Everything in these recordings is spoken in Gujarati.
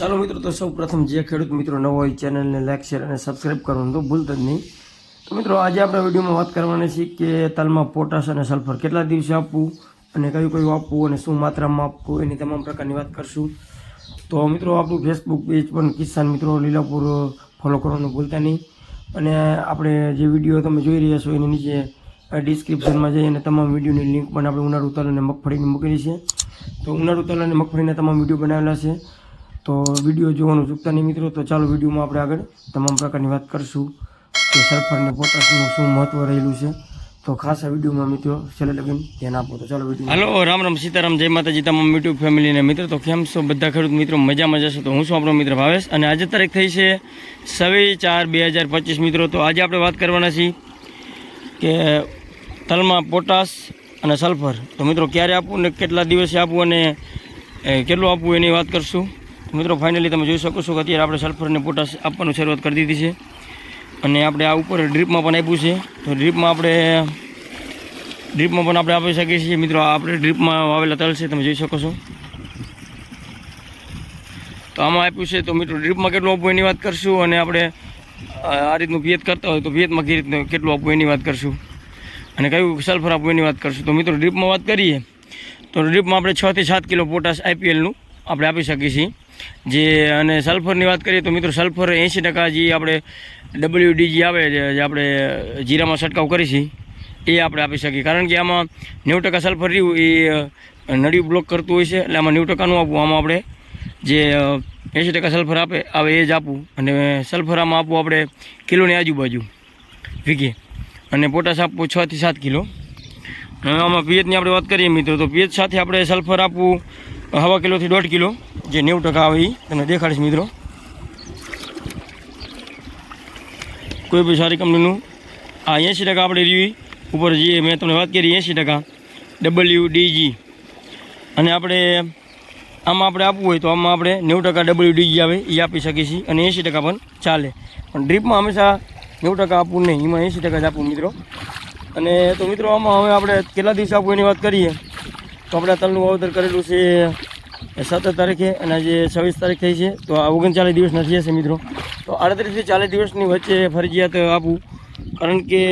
ચાલો મિત્રો, તો સૌ પ્રથમ જે ખેડૂત મિત્રો નવો હોય ચેનલને લાઈક, શેર અને સબસ્ક્રાઈબ કરવાનું તો ભૂલતા જ નહીં. તો મિત્રો, આજે આપણે વિડીયોમાં વાત કરવાની છે કે તલમાં પોટાશ અને સલ્ફર કેટલા દિવસે આપવું અને કયું કયું આપવું અને શું માત્રામાં આપવું, એની તમામ પ્રકારની વાત કરશું. તો મિત્રો, આપણું ફેસબુક પેજ પણ કિસાન મિત્રો લીલાપુર ફોલો કરવાનું ભૂલતા નહીં. અને આપણે જે વીડિયો તમે જોઈ રહ્યા છો, એની નીચે ડિસ્ક્રિપ્શનમાં જઈ અને તમામ વિડીયોની લિંક પણ આપણે ઉનાળુ તલ અને મગફળીની મૂકેલી છે. તો ઉનાળુ તલ અને મગફળીના તમામ વીડિયો બનાવેલા છે. તો વીડિયો જોવાનું ચૂકતા નહીં મિત્રો, તો ચાલો વિડીયોમાં આપણે આગળ તમામ પ્રકારની વાત કરીશું કે સલ્ફરને પોટાશનું શું મહત્વ રહેલું છે. તો ખાસ આ વિડીયોમાં મિત્રો છેલ્લે લગીન ધ્યાન આપો. તો ચાલો વીડિયો હાલો, રામ રામ સીતારામ, જય માતાજી તમામ યુટ્યુબ ફેમિલીને મિત્રો, તો કેમ છો? બધા ખેડૂત મિત્રો, મજામાં જશો તો હું છું આપણો મિત્ર ભાવેશ અને આજે તારીખ થઈ છે છવ્વીસ ચાર બે હજાર પચીસ. મિત્રો, તો આજે આપણે વાત કરવાના છીએ કે તલમાં પોટાશ અને સલ્ફર તો મિત્રો, ક્યારે આપવું ને કેટલા દિવસે આપવું અને કેટલું આપવું એની વાત કરશું. મિત્રો ફાઇનલી તમે જોઈ શકો છો કે અત્યારે આપણે સલ્ફરને પોટાશ આપવાનું શરૂઆત કરી દીધી છે. અને આપણે આ ઉપર ડ્રીપમાં પણ આપ્યું છે. તો ડ્રીપમાં આપણે ડ્રીપમાં પણ આપણે આપી શકીએ છીએ. મિત્રો આપણે ડ્રીપમાં વાવેલા તલ છે, તમે જોઈ શકો છો. તો આમાં આપ્યું છે. તો મિત્રો ડ્રીપમાં કેટલું આપવું એની વાત કરશું અને આપણે આ રીતનું પિયત કરતા હોય તો પિયતમાં કઈ રીતનું કેટલું આપવું એની વાત કરશું. અને કયું સલ્ફર આપવું એની વાત કરશું. તો મિત્રો ડ્રીપમાં વાત કરીએ. તો ડ્રીપમાં આપણે છથી સાત કિલો પોટાશ આઈપીએલનું આપણે આપી શકીએ છીએ. જે અને સલ્ફરની વાત કરીએ તો મિત્રો સલ્ફર એંસી ટકા જે આપણે ડબલ્યુડીજી આવે જે આપણે જીરામાં છંટકાવ કરી છીએ એ આપણે આપી શકીએ. કારણ કે આમાં નેવું ટકા સલ્ફર રહ્યું એ અ, નળી બ્લોક કરતું હોય છે એટલે આમાં નેવું ટકાનું આપવું. આમાં આપણે જે એંસી ટકા સલ્ફર આપે આવે એ જ આપવું. અને સલ્ફર આમાં આપવું આપણે કિલોની આજુબાજુ. વીઘે. અને પોટાશ આપવું છથી સાત કિલો. હવે આમાં પિયતની આપણે વાત કરીએ મિત્રો તો પિયત સાથે આપણે સલ્ફર આપવું હવા કિલોથી દોઢ કિલો જે નેવું ટકા આવે એ તમને દેખાડીશ મિત્રો. કોઈ બી સારી કંપનીનું, આ એંસી ટકા આપણે રહ્યું ઉપર જે મેં તમને વાત કરી એંસી ટકા. ડબલ્યુ ડીજી અને આપણે આમાં આપણે આપવું હોય તો આમાં આપણે નેવું ટકા ડબલ્યુ ડીજી આવે એ આપી શકીએ છીએ અને એંસી ટકા પણ ચાલે. પણ ડ્રીપમાં હંમેશા નેવું ટકા આપવું નહીં, એમાં એંસી ટકા જ આપવું મિત્રો. અને તો મિત્રો આમાં હવે આપણે કેટલા દિવસ આપવું એની વાત કરીએ? આપણે તલનું વાવેતર કરેલું છે સત્તર તારીખે અને આજે છવ્વીસ તારીખ થઈ છે. તો આ ઓગણચાલીસ દિવસના નથી છે મિત્રો. તો આડત્રીસથી ચાલીસ દિવસની વચ્ચે ફરજિયાત આપવું કારણ કે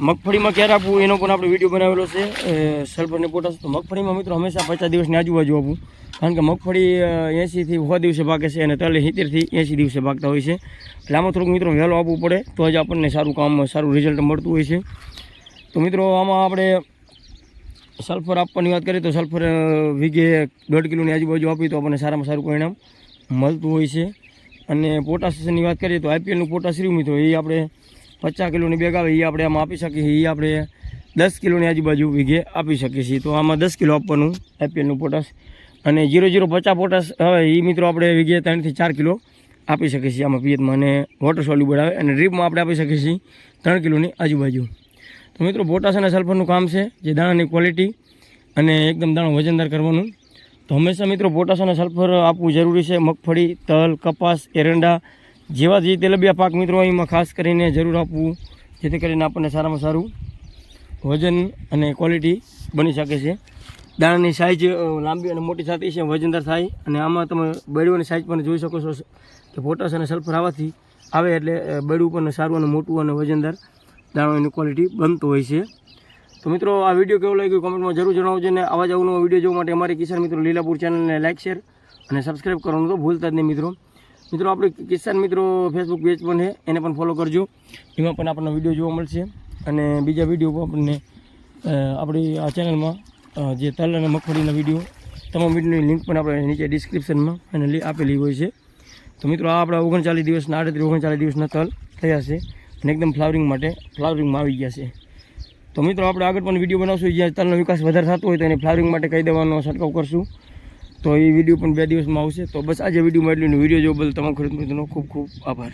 મગફળીમાં ક્યારે આપવું એનો પણ આપણે વીડિયો બનાવેલો છે. એ, સલ્ફર અને પોટાશ. તો મગફળીમાં મિત્રો હંમેશા પચાસ દિવસની આજુબાજુ આપવું કારણ કે મગફળી એંસીથી સો દિવસે પાકે છે અને તલ સિત્તેરથી એંસી દિવસે પાકતા હોય છે. આમાં થોડુંક મિત્રો વહેલો આપવું પડે. તો જ આપણને સારું કામ સારું રિઝલ્ટ મળતું હોય છે. તો મિત્રો આમાં આપણે સલ્ફર આપવાની વાત કરીએ તો સલ્ફર વીઘે દોઢ કિલોની આજુબાજુ આપી તો આપણને સારામાં સારું પરિણામ મળતું હોય છે. અને પોટાશની વાત કરીએ તો આઈપીએલનું પોટાશ રહ્યું મિત્રો, એ આપણે પચાસ કિલોની બેગ આવે, એ આપણે આમાં આપી શકીએ એ આપણે દસ કિલોની આજુબાજુ વીઘે આપી શકીએ છીએ. તો આમાં દસ કિલો આપવાનું આઈપીએલનું પોટાશ અને જીરો જીરો પચાસ પોટાશ હવે એ મિત્રો આપણે વીઘે ત્રણથી ચાર કિલો આપી શકીએ છીએ આમાં પિયતમાં. અને વોટર સોલ્યુબલ આવે, અને ડ્રીપમાં આપણે આપી શકીએ છીએ ત્રણ કિલોની આજુબાજુ. તો મિત્રો પોટાશ સલ્ફરનું કામ છે, જે દાણાની ક્વોલિટી અને એકદમ દાણો વજનદાર કરવાનું. તો હંમેશા મિત્રો પોટાશ સલ્ફર આપવું જરૂરી છે. મગફળી, તલ, કપાસ, એરંડા, જેવા જે તેલબિયા પાક મિત્રો એમાં ખાસ કરીને જરૂર આપવું, જેથી કરીને આપણને સારામાં સારું વજન અને ક્વોલિટી બની શકે છે. દાણાની સાઇઝ લાંબી અને મોટી થતી છે, વજનદાર થાય. અને આમાં તમે બળીઓની સાઇઝ પણ જોઈ શકો છો. કે પોટાશ અને સલ્ફર આવવાથી આવે એટલે બળવું પણ સારું અને મોટું અને વજનદાર દાણો એની ક્વોલિટી બનતું હોય છે. તો મિત્રો, આ વીડિયો કેવો લાગ્યો કોમેન્ટમાં જરૂર જણાવજો અને આવા જ અવનવો વીડિયો જોવા માટે અમારી કિસાન મિત્રો લીલાપુર ચેનલને લાઇક શેર અને સબસ્ક્રાઈબ કરવાનું તો ભૂલતા જ નહીં મિત્રો. મિત્રો, આપણે કિસાન મિત્રો ફેસબુક પેજ પણ છે, એને પણ ફોલો કરજો. એમાં પણ આપણને વીડિયો જોવા મળશે. અને બીજા વીડિયો પણ આપણને આપણી આ ચેનલમાં જે તલ અને મગફળીના વીડિયો તમામ વિડીયોની લિંક પણ આપણે નીચે ડિસ્ક્રિપ્શનમાં અને આપેલી હોય છે. તો મિત્રો, આ આપણા ઓગણચાલીસ દિવસના, આડત્રીસ ઓગણચાલીસ દિવસના તલ થયા છે. અને એકદમ ફ્લાવરિંગ માટે ફ્લાવરિંગમાં આવી ગયા છે. તો મિત્રો, આપણે આગળ પણ વીડિયો બનાવશું. જ્યાં તલનો વિકાસ વધારે થતો હોય તો એને ફ્લાવરિંગ માટે કહી દેવાનો છંટકાવ કરશું. તો એ વીડિયો પણ બે દિવસમાં આવશે. તો બસ આજે વિડીયોમાં એટલું વીડિયો જોવા બદલ તમામ ખેડૂત મિત્રોનો ખૂબ ખૂબ આભાર.